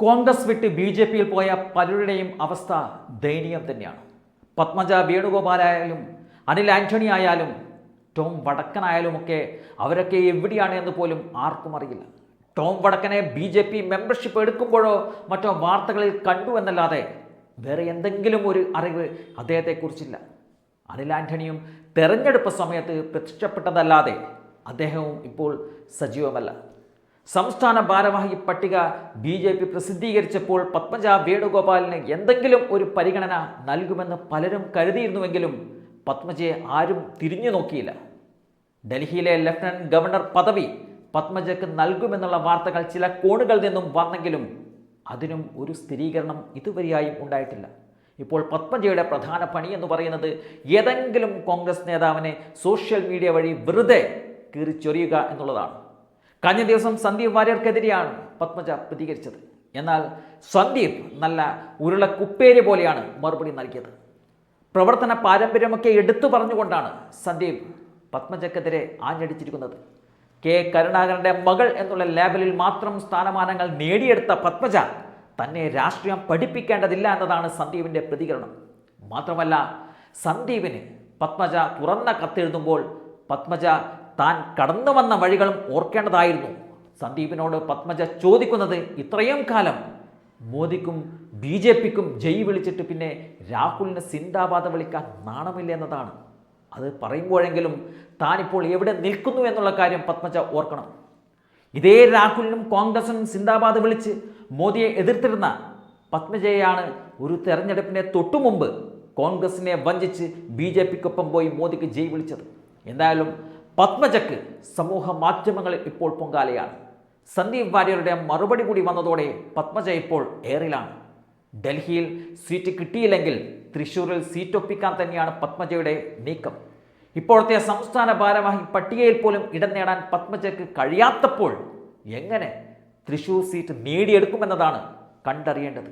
കോൺഗ്രസ് വിട്ട് B J പിയിൽ പോയ പലരുടെയും അവസ്ഥ ദയനീയം തന്നെയാണ്. പത്മജ വേണുഗോപാലായാലും അനിൽ ആന്റണി ആയാലും ടോം വടക്കനായാലുമൊക്കെ അവരൊക്കെ എവിടെയാണ് എന്ന് പോലും ആർക്കും അറിയില്ല. ടോം വടക്കനെ ബി ജെ പി മെമ്പർഷിപ്പ് എടുക്കുമ്പോഴോ മറ്റോ വാർത്തകളിൽ കണ്ടു എന്നല്ലാതെ വേറെ എന്തെങ്കിലും ഒരു അറിവ് അദ്ദേഹത്തെക്കുറിച്ചില്ല. അനിൽ ആന്റണിയും തെരഞ്ഞെടുപ്പ് സമയത്ത് പ്രത്യക്ഷപ്പെട്ടതല്ലാതെ അദ്ദേഹവും ഇപ്പോൾ സജീവമല്ല. സംസ്ഥാന ഭാരവാഹി പട്ടിക ബി ജെ പി പ്രസിദ്ധീകരിച്ചപ്പോൾ പത്മജ വേണുഗോപാലിന് എന്തെങ്കിലും ഒരു പരിഗണന നൽകുമെന്ന് പലരും കരുതിയിരുന്നുവെങ്കിലും പത്മജയെ ആരും തിരിഞ്ഞു നോക്കിയില്ല. ഡൽഹിയിലെ ലഫ്റ്റനന്റ് ഗവർണർ പദവി പത്മജയ്ക്ക് നൽകുമെന്നുള്ള വാർത്തകൾ ചില കോണുകളിൽ നിന്നും വന്നെങ്കിലും അതിനും ഒരു സ്ഥിരീകരണം ഇതുവരെയായും ഉണ്ടായിട്ടില്ല. ഇപ്പോൾ പത്മജയുടെ പ്രധാന പണി എന്ന് പറയുന്നത് ഏതെങ്കിലും കോൺഗ്രസ് നേതാവിനെ സോഷ്യൽ മീഡിയ വഴി വെറുതെ കീറിച്ചൊറിയുക എന്നുള്ളതാണ്. കഴിഞ്ഞ ദിവസം സന്ദീപ് വാര്യർക്കെതിരെയാണ് പത്മജ പ്രതികരിച്ചത്. എന്നാൽ സന്ദീപ് നല്ല ഉരുളക്കുപ്പേരി പോലെയാണ് മറുപടി നൽകിയത്. പ്രവർത്തന പാരമ്പര്യമൊക്കെ എടുത്തു പറഞ്ഞുകൊണ്ടാണ് സന്ദീപ് പത്മജക്കെതിരെ ആഞ്ഞടിച്ചിരിക്കുന്നത്. കെ കരുണാകരന്റെ മകൾ എന്നുള്ള ലേബലിൽ മാത്രം സ്ഥാനമാനങ്ങൾ നേടിയെടുത്ത പത്മജ തന്നെ രാഷ്ട്രീയം പഠിപ്പിക്കേണ്ടതില്ല എന്നതാണ് സന്ദീപിന്റെ പ്രതികരണം. മാത്രമല്ല സന്ദീപിന് പത്മജ തുറന്ന കത്തെഴുതുമ്പോൾ പത്മജ താൻ കടന്നു വന്ന വഴികളും ഓർക്കേണ്ടതായിരുന്നു. സന്ദീപിനോട് പത്മജ ചോദിക്കുന്നത് ഇത്രയും കാലം. മോദിക്കും ബി ജെ പിക്കും ജയ് വിളിച്ചിട്ട് പിന്നെ രാഹുലിന് സിന്ദാബാദ് വിളിക്കാൻ നാണമില്ല എന്നതാണ്. അത് പറയുമ്പോഴെങ്കിലും താനിപ്പോൾ എവിടെ നിൽക്കുന്നു എന്നുള്ള കാര്യം പത്മജ ഓർക്കണം. ഇതേ രാഹുലിനും കോൺഗ്രസിനും സിന്ദാബാദ് വിളിച്ച് മോദിയെ എതിർത്തിരുന്ന പത്മജയാണ് ഒരു തെരഞ്ഞെടുപ്പിനെ തൊട്ടുമുമ്പ് കോൺഗ്രസിനെ വഞ്ചിച്ച് ബി ജെ പിക്കൊപ്പം പോയി മോദിക്ക് ജയ് വിളിച്ചത്. എന്തായാലും പത്മജക്ക് സമൂഹ മാധ്യമങ്ങളിൽ ഇപ്പോൾ പൊങ്കാലയാണ്. സന്ദീപ് വാര്യരുടെ മറുപടി കൂടി വന്നതോടെ പത്മജ ഇപ്പോൾ എയറിലാണ് ഡൽഹിയിൽ സീറ്റ് കിട്ടിയില്ലെങ്കിൽ തൃശൂരിൽ സീറ്റ് ഒപ്പിക്കാൻ തന്നെയാണ് പത്മജയുടെ നീക്കം. ഇപ്പോഴത്തെ സംസ്ഥാന ഭാരവാഹി പട്ടികയിൽ പോലും ഇടം നേടാൻ പത്മജയ്ക്ക് കഴിയാത്തപ്പോൾ എങ്ങനെ തൃശൂർ സീറ്റ് നേടിയെടുക്കുമെന്നതാണ് കണ്ടറിയേണ്ടത്.